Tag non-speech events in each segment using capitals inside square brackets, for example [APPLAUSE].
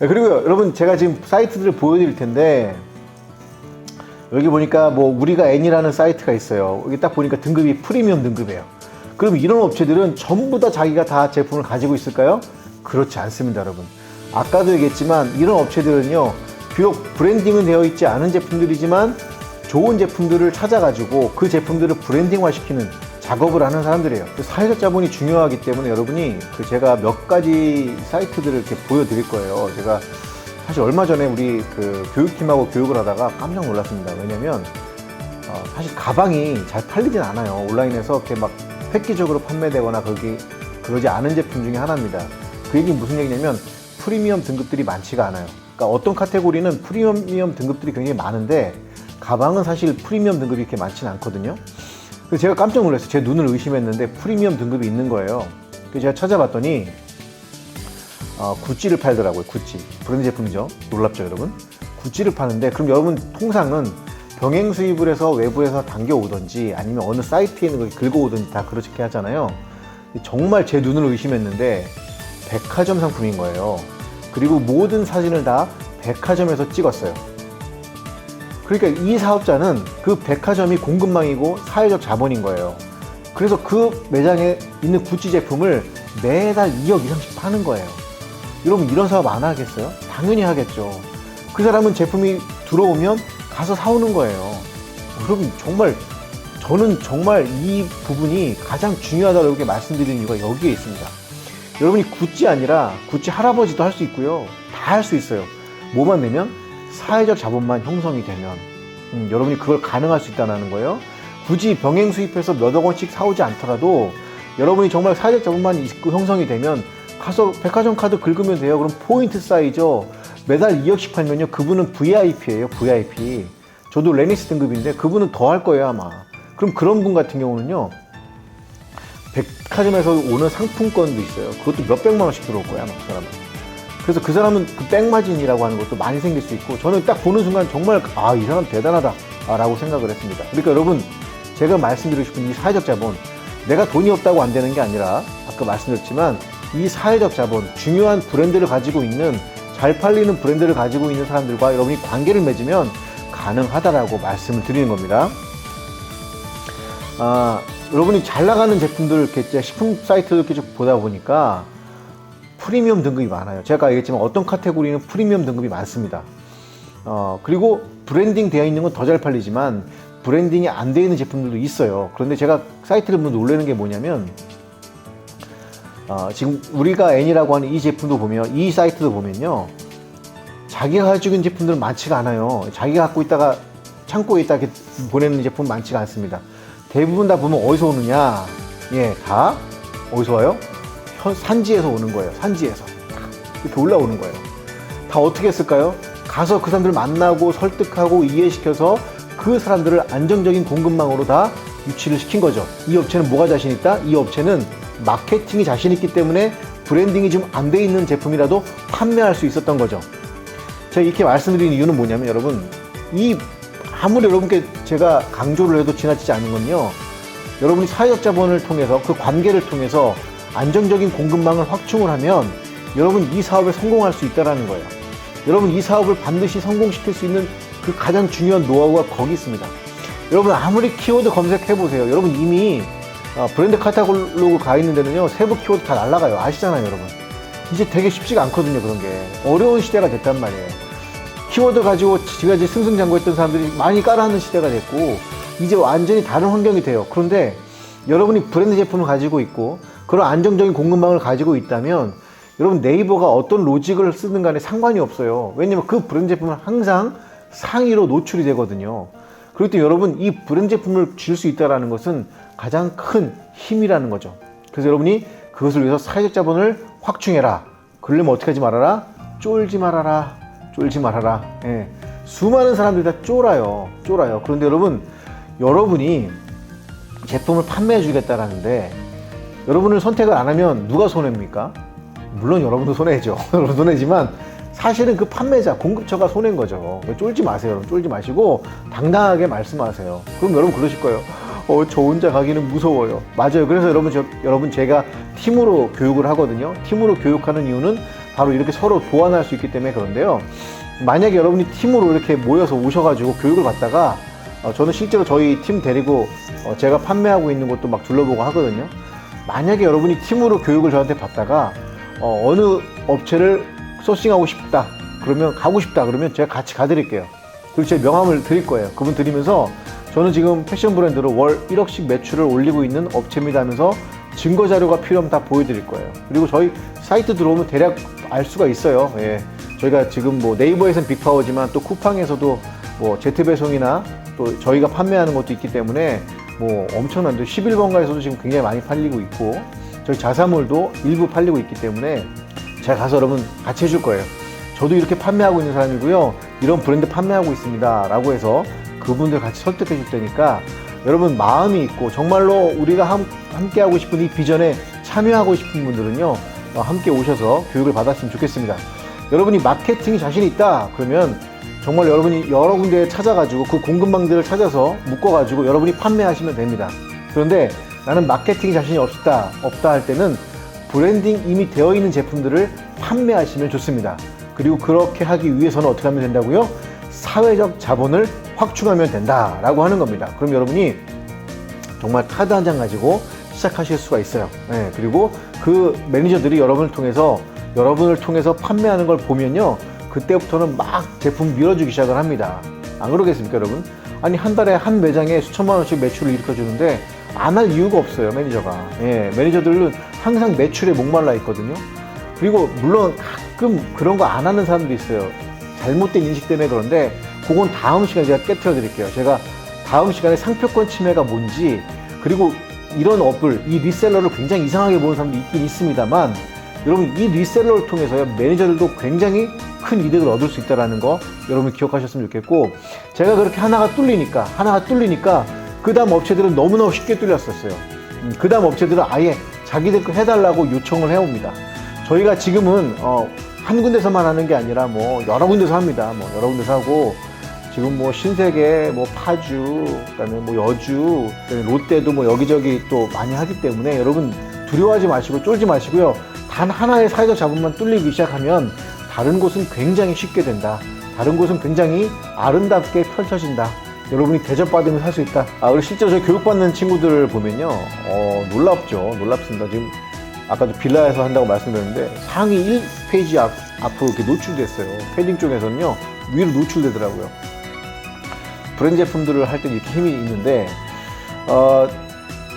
네, 그리고요, 여러분 제가 지금 사이트들을 보여드릴 텐데 여기 보니까 뭐 우리가 N이라는 사이트가 있어요. 여기 딱 보니까 등급이 프리미엄 등급이에요. 그럼 이런 업체들은 전부 다 자기가 다 제품을 가지고 있을까요? 그렇지 않습니다, 여러분. 아까도 얘기했지만 이런 업체들은요, 비록 브랜딩은 되어 있지 않은 제품들이지만 좋은 제품들을 찾아가지고 그 제품들을 브랜딩화 시키는 작업을 하는 사람들이에요. 그 사회적 자본이 중요하기 때문에 여러분이 그 제가 몇 가지 사이트들을 이렇게 보여드릴 거예요. 제가 사실 얼마 전에 우리 그 교육팀하고 교육을 하다가 깜짝 놀랐습니다. 왜냐면 어, 사실 가방이 잘 팔리진 않아요. 온라인에서 이렇게 막 획기적으로 판매되거나 거기 그러지 않은 제품 중에 하나입니다. 그 얘기는 무슨 얘기냐면 프리미엄 등급들이 많지가 않아요. 그러니까 어떤 카테고리는 프리미엄 등급들이 굉장히 많은데 가방은 사실 프리미엄 등급이 이렇게 많지는 않거든요. 그래서 제가 깜짝 놀랐어요. 제 눈을 의심했는데 프리미엄 등급이 있는 거예요. 그래서 제가 찾아봤더니 어, 구찌를 팔더라고요. 구찌. 브랜드 제품이죠. 놀랍죠, 여러분? 구찌를 파는데 그럼 여러분 통상은 병행 수입을 해서 외부에서 당겨 오든지 아니면 어느 사이트에 있는 걸 긁어 오든지 다 그렇게 하잖아요. 정말 제 눈을 의심했는데 백화점 상품인 거예요. 그리고 모든 사진을 다 백화점에서 찍었어요. 그러니까 이 사업자는 그 백화점이 공급망이고 사회적 자본인 거예요. 그래서 그 매장에 있는 구찌 제품을 매달 2억 이상씩 파는 거예요. 여러분 이런 사업 안 하겠어요? 당연히 하겠죠. 그 사람은 제품이 들어오면 가서 사오는 거예요. 여러분 정말 저는 정말 이 부분이 가장 중요하다고 이렇게 말씀드리는 이유가 여기에 있습니다. 여러분이 구찌 아니라 구찌 할아버지도 할 수 있고요. 다 할 수 있어요. 뭐만 내면 사회적 자본만 형성이 되면 음, 여러분이 그걸 가능할 수 있다는 거예요. 굳이 병행 수입해서 몇억 원씩 사오지 않더라도 여러분이 정말 사회적 자본만 있고 형성이 되면 가서 백화점 카드 긁으면 돼요. 그럼 포인트 쌓이죠. 매달 2억씩 팔면요. 그분은 VIP예요. VIP. 저도 레니스 등급인데 그분은 더 할 거예요 아마. 그럼 그런 분 같은 경우는요. 백화점에서 오는 상품권도 있어요. 그것도 몇백만 원씩 들어올 거야 아마 그 사람은. 그래서 그 사람은 그 백마진이라고 하는 것도 많이 생길 수 있고 저는 딱 보는 순간 정말 아 이 사람 대단하다라고 생각을 했습니다. 그러니까 여러분 제가 말씀드리고 싶은 이 사회적 자본 내가 돈이 없다고 안 되는 게 아니라 아까 말씀드렸지만 이 사회적 자본 중요한 브랜드를 가지고 있는 잘 팔리는 브랜드를 가지고 있는 사람들과 여러분이 관계를 맺으면 가능하다라고 말씀을 드리는 겁니다. 아, 여러분이 잘 나가는 제품들 이렇게 식품 사이트 이렇게 쭉 보다 보니까 프리미엄 등급이 많아요. 제가 얘기했지만 어떤 카테고리는 프리미엄 등급이 많습니다. 어, 그리고 브랜딩 되어 있는 건 더 잘 팔리지만 브랜딩이 안 되어 있는 제품들도 있어요. 그런데 제가 사이트를 보면 놀라는 게 뭐냐면 어, 지금 우리가 N이라고 하는 이 제품도 보면 이 사이트도 보면요. 자기가 가지고 있는 제품들은 많지가 않아요. 자기가 갖고 있다가 창고에 있다 이렇게 보내는 제품 많지가 않습니다. 대부분 다 보면 어디서 오느냐? 예, 다 어디서 와요? 현- 산지에서 오는 거예요. 산지에서 이렇게 올라오는 거예요. 다 어떻게 했을까요? 가서 그 사람들을 만나고 설득하고 이해시켜서 그 사람들을 안정적인 공급망으로 다 유치를 시킨 거죠. 이 업체는 뭐가 자신 있다? 이 업체는 마케팅이 자신 있기 때문에 브랜딩이 좀 안 돼 있는 제품이라도 판매할 수 있었던 거죠. 제가 이렇게 말씀드리는 이유는 뭐냐면 여러분 이 아무리 여러분께 제가 강조를 해도 지나치지 않은 건요. 여러분이 사회적 자본을 통해서 그 관계를 통해서 안정적인 공급망을 확충을 하면 여러분 이 사업에 성공할 수 있다라는 거예요. 여러분 이 사업을 반드시 성공시킬 수 있는 그 가장 중요한 노하우가 거기 있습니다. 여러분 아무리 키워드 검색해 보세요. 여러분 이미 어, 브랜드 카탈로그 가 있는 데는요 세부 키워드 다 날라가요. 아시잖아요, 여러분. 이제 되게 쉽지가 않거든요, 그런 게 어려운 시대가 됐단 말이에요. 키워드 가지고 지금까지 승승장구했던 사람들이 많이 깔아하는 시대가 됐고 이제 완전히 다른 환경이 돼요. 그런데 여러분이 브랜드 제품을 가지고 있고 그런 안정적인 공급망을 가지고 있다면 여러분 네이버가 어떤 로직을 쓰든 간에 상관이 없어요. 왜냐면 그 브랜드 제품은 항상 상위로 노출이 되거든요. 그렇기 때문에 여러분 이 브랜드 제품을 줄 수 있다는 것은 가장 큰 힘이라는 거죠. 그래서 여러분이 그것을 위해서 사회적 자본을 확충해라. 그러려면 어떻게 하지 말아라? 쫄지 말아라. 쫄지 말아라. 예. 수많은 사람들이 다 쫄아요. 쫄아요. 그런데 여러분, 여러분이 제품을 판매해 주겠다라는데 여러분을 선택을 안 하면 누가 손해입니까? 물론 여러분도 손해죠. [LAUGHS] 여러분 손해지만 사실은 그 판매자, 공급처가 손해인 거죠. 쫄지 마세요. 여러분. 쫄지 마시고 당당하게 말씀하세요. 그럼 여러분 그러실 거예요. 어, 저 혼자 가기는 무서워요. 맞아요. 그래서 여러분, 저, 여러분 제가 팀으로 교육을 하거든요. 팀으로 교육하는 이유는 바로 이렇게 서로 보완할 수 있기 때문에 그런데요. 만약에 여러분이 팀으로 이렇게 모여서 오셔가지고 교육을 받다가 어, 저는 실제로 저희 팀 데리고 어, 제가 판매하고 있는 곳도 막 둘러보고 하거든요. 만약에 여러분이 팀으로 교육을 저한테 받다가 어, 어느 업체를 소싱하고 싶다 그러면 가고 싶다 그러면 제가 같이 가드릴게요. 그리고 제 명함을 드릴 거예요. 그분 드리면서 저는 지금 패션 브랜드로 월 1억씩 매출을 올리고 있는 업체입니다 하면서 증거 자료가 필요하면 다 보여드릴 거예요. 그리고 저희 사이트 들어오면 대략 알 수가 있어요. 예. 저희가 지금 뭐 네이버에서는 빅파워지만 또 쿠팡에서도 뭐 제트 배송이나 또 저희가 판매하는 것도 있기 때문에 뭐 엄청난데 11번가에서도 지금 굉장히 많이 팔리고 있고 저희 자사몰도 일부 팔리고 있기 때문에 제가 가서 여러분 같이 해줄 거예요. 저도 이렇게 판매하고 있는 사람이고요. 이런 브랜드 판매하고 있습니다. 라고 해서 그분들 같이 설득해 줄 테니까 여러분 마음이 있고 정말로 우리가 함, 함께 하고 싶은 이 비전에 참여하고 싶은 분들은요. 어, 함께 오셔서 교육을 받았으면 좋겠습니다. 여러분이 마케팅이 자신이 있다. 그러면 정말 여러분이 여러 군데에 찾아가지고 그 공급망들을 찾아서 묶어가지고 여러분이 판매하시면 됩니다. 그런데 나는 마케팅이 자신이 없다, 없다 할 때는 브랜딩 이미 되어 있는 제품들을 판매하시면 좋습니다. 그리고 그렇게 하기 위해서는 어떻게 하면 된다고요? 사회적 자본을 확충하면 된다라고 하는 겁니다. 그럼 여러분이 정말 카드 한 장 가지고 시작하실 수가 있어요. 네, 그리고 그 매니저들이 여러분을 통해서 여러분을 통해서 판매하는 걸 보면요. 그때부터는 막 제품 밀어주기 시작을 합니다. 안 그러겠습니까, 여러분? 아니, 한 달에 한 매장에 수천만 원씩 매출을 일으켜주는데 안 할 이유가 없어요, 매니저가. 예, 매니저들은 항상 매출에 목말라 있거든요. 그리고 물론 가끔 그런 거 안 하는 사람도 있어요. 잘못된 인식 때문에 그런데 그건 다음 시간에 제가 깨트려 드릴게요. 제가 다음 시간에 상표권 침해가 뭔지 그리고 이런 업을 이 리셀러를 굉장히 이상하게 보는 사람도 있긴 있습니다만 여러분 이 리셀러를 통해서요 매니저들도 굉장히 큰 이득을 얻을 수 있다는 거 여러분 기억하셨으면 좋겠고 제가 그렇게 하나가 뚫리니까 하나가 뚫리니까 그 다음 업체들은 너무너무 쉽게 뚫렸었어요. 그 다음 업체들은 아예 자기들 거 해달라고 요청을 해옵니다. 저희가 지금은 어, 한 군데서만 하는 게 아니라 뭐 여러 군데서 합니다. 뭐 여러 군데서 하고 지금 뭐 신세계, 뭐 파주, 그다음에 뭐 여주, 그다음에 롯데도 뭐 여기저기 또 많이 하기 때문에 여러분 두려워하지 마시고 쫄지 마시고요. 단 하나의 사회적 자본만 뚫리기 시작하면 다른 곳은 굉장히 쉽게 된다. 다른 곳은 굉장히 아름답게 펼쳐진다. 여러분이 대접받으면 살 수 있다. 아, 그리고 실제로 저 교육받는 친구들 보면요. 어, 놀랍죠. 놀랍습니다. 지금 아까도 빌라에서 한다고 말씀드렸는데 상위 1페이지 앞, 앞으로 이렇게 노출됐어요. 패딩 쪽에서는요. 위로 노출되더라고요. 브랜드 제품들을 할 때는 이렇게 힘이 있는데 어,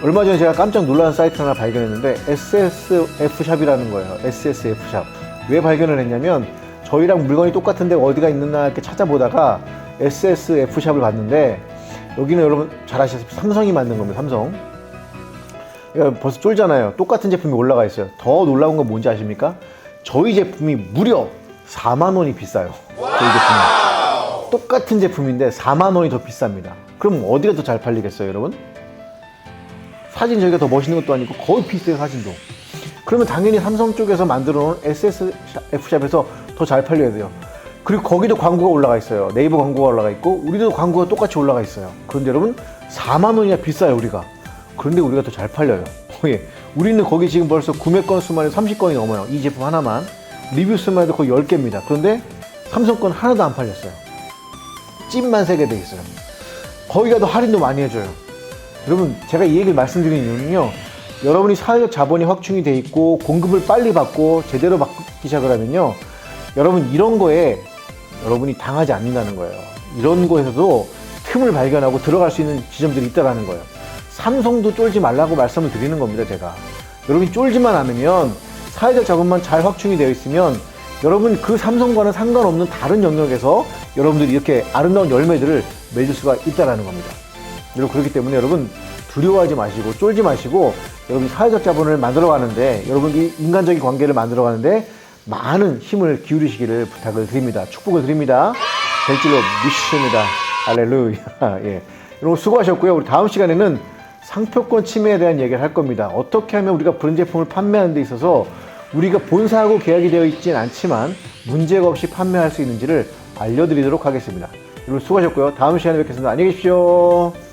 얼마 전에 제가 깜짝 놀란 사이트 하나 발견했는데 SSF 샵이라는 거예요. SSF 샵. 왜 발견을 했냐면 저희랑 물건이 똑같은데 어디가 있나 이렇게 찾아보다가 SSF 샵을 봤는데 여기는 여러분 잘 아시다시피 삼성이 만든 겁니다. 삼성. 야, 벌써 쫄잖아요. 똑같은 제품이 올라가 있어요. 더 놀라운 건 뭔지 아십니까? 저희 제품이 무려 4만 원이 비싸요. 저희 제품이. 똑같은 제품인데 4만 원이 더 비쌉니다. 그럼 어디가 더 잘 팔리겠어요, 여러분? 사진 저희가 더 멋있는 것도 아니고 거의 비슷해요, 사진도. 그러면 당연히 삼성 쪽에서 만들어 놓은 SSF샵에서 더 잘 팔려야 돼요. 그리고 거기도 광고가 올라가 있어요. 네이버 광고가 올라가 있고, 우리도 광고가 똑같이 올라가 있어요. 그런데 여러분, 4만 원이나 비싸요, 우리가. 그런데 우리가 더 잘 팔려요. [LAUGHS] 예. 우리는 거기 지금 벌써 구매 건 수만 30건이 넘어요. 이 제품 하나만. 리뷰 수만 해도 거의 10개입니다. 그런데 삼성 건 하나도 안 팔렸어요. 찜만 3개 돼 있어요. 거기 가도 할인도 많이 해줘요. 여러분, 제가 이 얘기를 말씀드린 이유는요. 여러분이 사회적 자본이 확충이 돼 있고 공급을 빨리 받고 제대로 받기 시작을 하면요. 여러분 이런 거에 여러분이 당하지 않는다는 거예요. 이런 거에서도 틈을 발견하고 들어갈 수 있는 지점들이 있다라는 거예요. 삼성도 쫄지 말라고 말씀을 드리는 겁니다, 제가. 여러분이 쫄지만 않으면 사회적 자본만 잘 확충이 되어 있으면 여러분 그 삼성과는 상관없는 다른 영역에서 여러분들이 이렇게 아름다운 열매들을 맺을 수가 있다라는 겁니다. 여러분 그렇기 때문에 여러분 두려워하지 마시고 쫄지 마시고 여러분 사회적 자본을 만들어 가는데 여러분이 인간적인 관계를 만들어 가는데 많은 힘을 기울이시기를 부탁을 드립니다. 축복을 드립니다. 될 줄로 믿습니다. 할렐루야. [LAUGHS] 예. 여러분 수고하셨고요. 우리 다음 시간에는 상표권 침해에 대한 얘기를 할 겁니다. 어떻게 하면 우리가 브랜드 제품을 판매하는 데 있어서 우리가 본사하고 계약이 되어 있진 않지만 문제가 없이 판매할 수 있는지를 알려드리도록 하겠습니다. 여러분 수고하셨고요. 다음 시간에 뵙겠습니다. 안녕히 계십시오.